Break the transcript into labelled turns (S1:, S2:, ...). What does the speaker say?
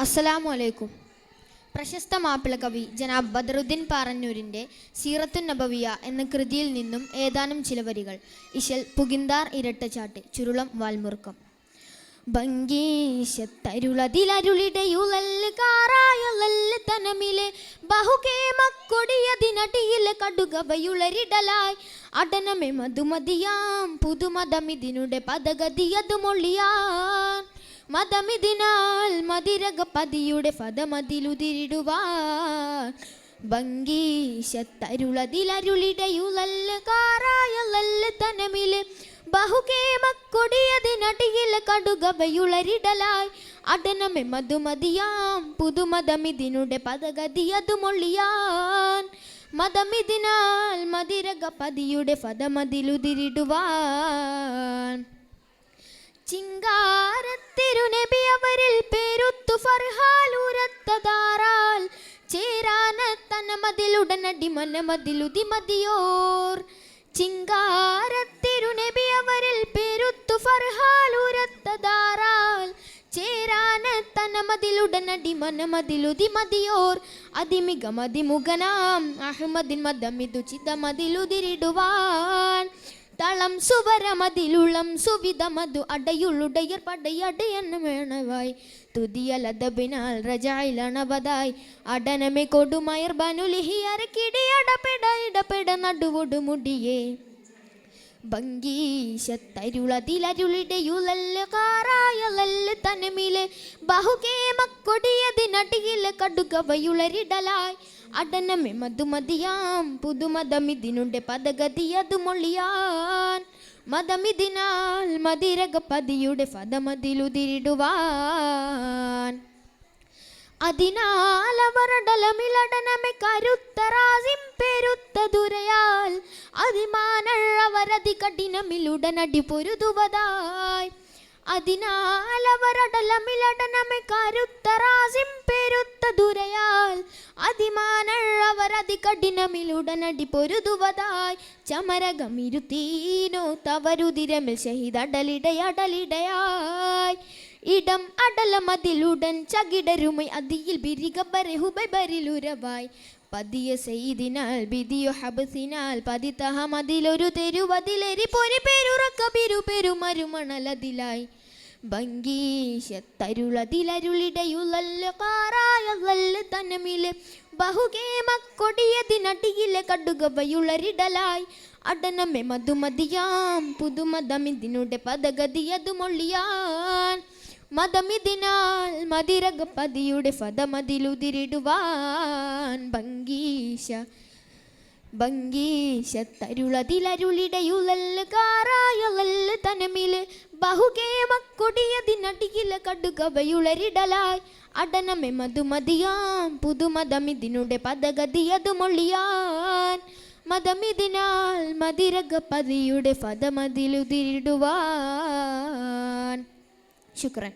S1: അസ്സലാമു അലൈക്കും പ്രശസ്ത മാപ്പിള കവി ജനാബ് ബദറുദ്ദീൻ പാറന്നൂരിന്റെ സീറത്തു നബവിയ എന്ന കൃതിയിൽ നിന്നും ഏതാനും ചില വരികൾ. ഇശൽ പുകിന്താർ ഇരട്ടച്ചാട്ട് ചുരുളം വാൽമുറുക്കം. തനമിലെ ബഹുകേമക്കൊടിയതിനടിയിലെ അടനമെ മധുമതിയാം പുതുമതമിതിനുടെ പദഗതിയതു മൊഴിയാൻ മതമിതിനാൽ മതിരകപതിയുടെ ഫതമതിലുതിരിടുവാൻ ഭംഗീശത്തരുളതിലരുളിടയുളൽ കാറായുളൽ തനമിലെ ബഹുകേമക്കൊടിയതിനടിയിലെ കടുകവയുളരിടലായി. അടനമെ മധുമതിയാം പുതുമതമിതിനുടെ പദഗതിയതുമൊള്ളിയാൻ മതമിതിനാൽ മതിരകപതിയുടെ ഫതമതിലുതിരിടുവാൻ. ചിങ്കാരത്തിരുനബി അവരിൽ പേരുത്തു ഫർഹാലുരത്തതാറാൽ ചേരാനത്തന മതിലുടനടി മനമതിലുതി മതിയോർ ചിങ്കാരത്തിരുനബി അവരിൽ പേരുത്തു ഫർഹാലുരത്തതാറാൽ ചേരാനത്തന മതിലുടനടി മനമതിലുതി മതിയോർ അതിമിക മതിമുഖനാം അഹമ്മദിൻ മതമിതു ചിതമതിലുതിരിടുവാൻ തളം സുവരമതിലുളം സുവിധമതു അടയുളുടയർ പടയടയെന്ന് വേണവായി തുതിയലതബിനാൽ റജായിലണവതായി അടനമെ കൊടുമയർ ബനുലിഹി അരക്കിടി അടപെട ഇടപെട നടുവൊടു മുടിയേ ഭംഗീശത്തരുളതിലരുളിടയുളൽ കാറായലല് തനമിലെ ബഹുകേമക്കൊടിയതിനടിയിലെ കടുകവയുളരിടലായി. അടനമെ മധുമതിയാം പുതുമതമിതിനുടെ പദഗതിയതു മൊളിയാൻ മതമിതിനാൽ മതിരകപതിയുടെ പദമതിലുതിരിടുവാൻ. അതിനാൽ അവരടലമിലടനമെ കരുത്തരാസിം പെരുത്ത ദുരയാൽ അതിമാനഴവരതി കഠിനമിലുടനടി പൊരുതുവതായി. അതിനാൽ അവരടലമിലടനമെ കരുത്തറാസിം പെരുത്ത ദുരയാൽ അതിമാനഴവരതി കഠിനമിലുടനടി പൊരുതുവതായി ചമരകമിരുത്തീനോ തവരുതിരമിൽ ഷഹിദടലിടയടലിടയായി ഇടം അടല അടലമതിലുടൻ ചകിടരുമൈ അതിയിൽ ബിരികബരഹുബരിലുരവായി പതിയ സെയ്തിനാൽ ബിദിയോ ഹബസിനാൽ പതിത്തഹ മതിലൊരു തെരുവതിലെരി പൊരി പേരുറക്ക ബിരു പെരുമരുമണലതിലായി ഭംഗീശത്തരുളതിലരുളിടയുളല്ല കാറായല്ല തനമിലെ ബഹുകേമക്കൊടിയതിനടിയിലെ കടുകവയുളരിടലായി. അടനമെ മധുമതിയാം പുതുമതമിതിനുടെ പദഗതിയതു മൊഴിയാൻ മതമിതിനാൽ മതിരകപതിയുടെ ഫതമതിലുതിരിടുവാൻ ഭംഗീശ ഭംഗീശത്തരുളതിലരുളിടയുളൽ കാറായുളൽ തനമിൽ ബഹുകേമക്കൊടിയതിനടിയില കടുകവയുളരിടലായി. അടനമെ മധുമതിയാം പുതുമതമിതിനുടെ പദഗതിയതു മൊഴിയാൻ മതമിതിനാൽ മതിരകപതിയുടെ ഫതമതിലുതിരിടുവാൻ शुक्र